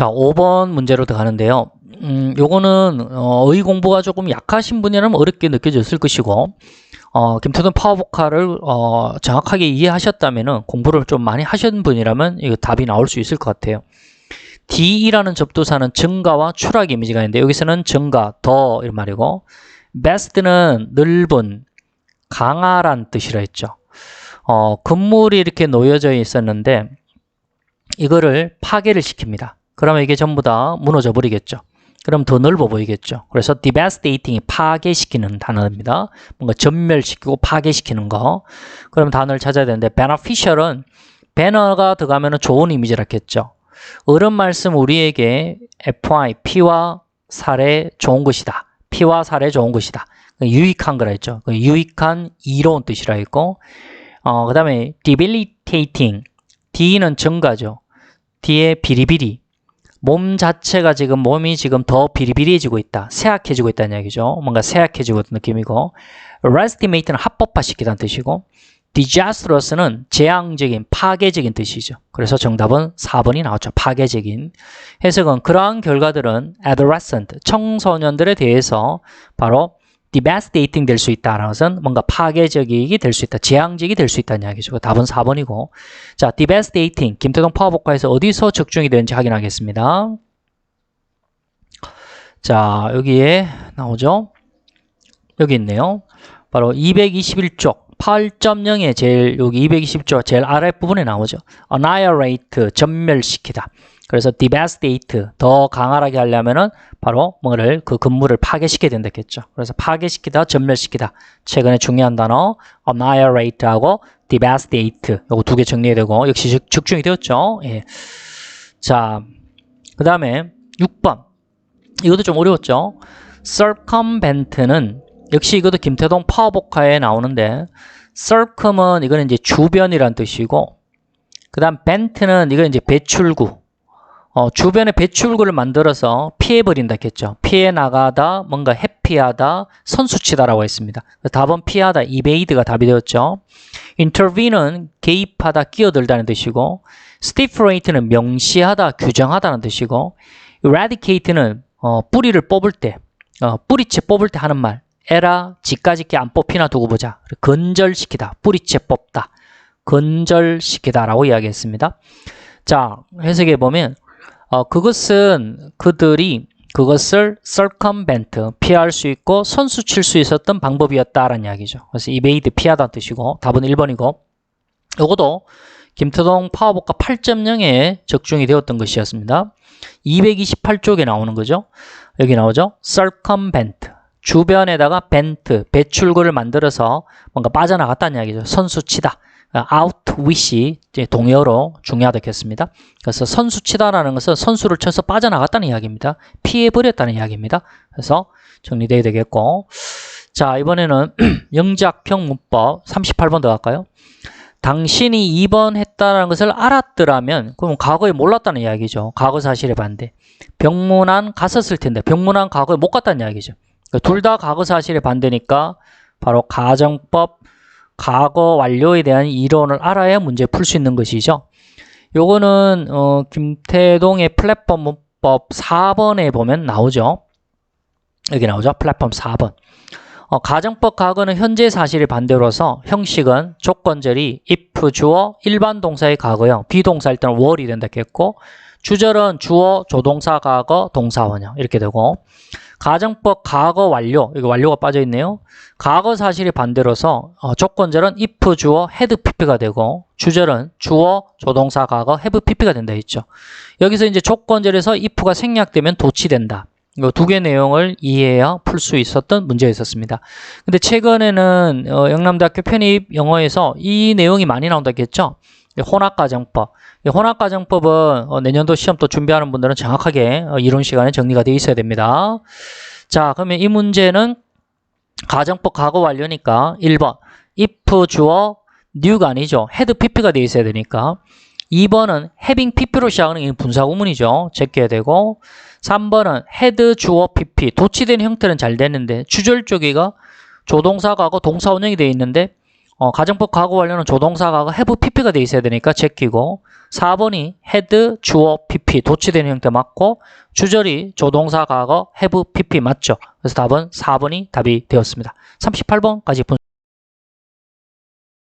자, 5번 문제로 들어가는데요. 음, 요거는 어, 의 공부가 조금 약하신 분이라면 어렵게 느껴졌을 것이고 어, 김태돈 파워보카를 어, 정확하게 이해하셨다면은 공부를 좀 많이 하신 분이라면 이거 답이 나올 수 있을 것 같아요. D이라는 접두사는 증가와 추락 이미지가 있는데 여기서는 증가, 더 이런 말이고 best는 넓은, 강하란 뜻이라 했죠. 어, 건물이 이렇게 놓여져 있었는데 이거를 파괴를 시킵니다. 그러면 이게 전부 다 무너져 버리겠죠. 그럼 더 넓어 보이겠죠. 그래서 devastating이 파괴시키는 단어입니다. 뭔가 전멸시키고 파괴시키는 거. 그럼 단어를 찾아야 되는데 beneficial은 배너가 들어가면 좋은 이미지라겠죠. 어른 말씀 우리에게 FI, 피와 살에 좋은 것이다. 피와 살에 좋은 것이다. 유익한 거라 했죠. 그 유익한 이로운 뜻이라 했고, 어, 그 다음에 debilitating, D는 증가죠. D의 비리비리. 몸 자체가 지금 몸이 지금 더 비리비리해지고 있다. 쇠약해지고 있다는 얘기죠. 뭔가 쇠약해지고 있는 느낌이고 restimate는 합법화시키다는 뜻이고 disastrous는 재앙적인 파괴적인 뜻이죠. 그래서 정답은 4번이 나왔죠. 파괴적인 해석은 그러한 결과들은 adolescent 청소년들에 대해서 바로 devastating 될수 있다는 것은 뭔가 파괴적이 될 수 있다. 재앙적이 될 수 있다는 이야기죠. 그 답은 4번이고. 자, devastating. 김태동 파워복화에서 어디서 적중이 되는지 확인하겠습니다. 자, 여기에 나오죠. 여기 있네요. 바로 221쪽 8.0에 제일 여기 220쪽 제일 아랫부분에 나오죠. annihilate 전멸시키다. 그래서 devastate 더 강하게 하려면은 바로 뭐를 그 근무를 파괴시켜야 된다겠죠. 그래서 파괴시키다, 전멸시키다. 최근에 중요한 단어 annihilate하고 devastate 요거 두 개 정리해야 되고 역시 적- 적중이 되었죠. 예. 자, 그 다음에 6번 이것도 좀 어려웠죠. circumvent는 역시 이것도 김태동 파워복화에 나오는데 circum은 이거는 이제 주변이란 뜻이고 그 다음 vent는 이건 이제 배출구 어, 주변에 배출구를 만들어서 피해버린다 했죠. 피해 나가다, 뭔가 해피하다, 선수치다라고 했습니다. 답은 피하다, 이베이드가 답이 되었죠. intervene은 개입하다, 끼어들다는 뜻이고, stipulate는 명시하다, 규정하다는 뜻이고, eradicate는 어, 뿌리를 뽑을 때, 어, 뿌리채 뽑을 때 하는 말, 에라, 지까짓게 안 뽑히나 두고 보자. 건절시키다, 뿌리채 뽑다, 건절시키다라고 이야기했습니다. 자, 해석해 보면 어, 그것은 그들이 그것을 circumvent 피할 수 있고 선수 칠 수 있었던 방법이었다라는 이야기죠. 그래서 evade 피하다는 뜻이고 답은 1번이고 이것도 김태동 파워복과 8.0에 적중이 되었던 것이었습니다. 228쪽에 나오는 거죠. 여기 나오죠. circumvent 주변에다가 vent 배출구를 만들어서 뭔가 빠져나갔다는 이야기죠. 선수치다. Outwish 이제 동의어로 중요하다겠습니다. 그래서 선수치다라는 것은 선수를 쳐서 빠져나갔다는 이야기입니다. 피해버렸다는 이야기입니다. 그래서 정리돼야 되겠고 자 이번에는 영작형 문법 38번 더 갈까요? 당신이 2번 했다는 것을 알았더라면 그럼 과거에 몰랐다는 이야기죠. 과거 사실에 반대. 병문안 갔었을 텐데 병문안 과거에 못 갔다는 이야기죠. 둘 다 과거 사실에 반대니까 바로 가정법 과거 완료에 대한 이론을 알아야 문제 풀 수 있는 것이죠. 요거는 어, 김태동의 플랫폼 문법 4번에 보면 나오죠. 여기 나오죠. 플랫폼 4번. 어, 가정법 과거는 현재 사실이 반대로서 형식은 조건절이 if 주어 일반 동사의 과거형 비동사일 때는 월이 된다 했고 주절은 주어 조동사 과거 동사 원형 이렇게 되고 가정법 과거 완료 여기 완료가 빠져 있네요. 과거 사실이 반대로서 어, 조건절은 if 주어 had pp가 되고 주절은 주어 조동사 과거 have pp가 된다 했죠. 여기서 이제 조건절에서 if가 생략되면 도치된다. 이 두 개 내용을 이해해야 풀 수 있었던 문제였었습니다. 근데 최근에는 어, 영남대학교 편입 영어에서 이 내용이 많이 나온다겠죠. 혼합가정법. 혼합가정법은 어, 내년도 시험 또 준비하는 분들은 정확하게 어, 이론 시간에 정리가 되어 있어야 됩니다. 자, 그러면 이 문제는 가정법 과거 완료니까 1번 if 주어 new가 아니죠. had pp가 되어 있어야 되니까 2번은 having pp로 시작하는 게 분사구문이죠. 제껴야 되고 3번은 had 주어 pp 도치된 형태는 잘 됐는데 주절 쪽이가 조동사 과거 동사 원형이 되어 있는데 어, 가정법 과거 완료는 조동사 과거 have pp가 되어 있어야 되니까 제끼고 4번이 had, 주어, pp 도치되는 형태 맞고 주절이 조동사 과거 have, pp 맞죠? 그래서 답은 4번이 답이 되었습니다. 38번까지 분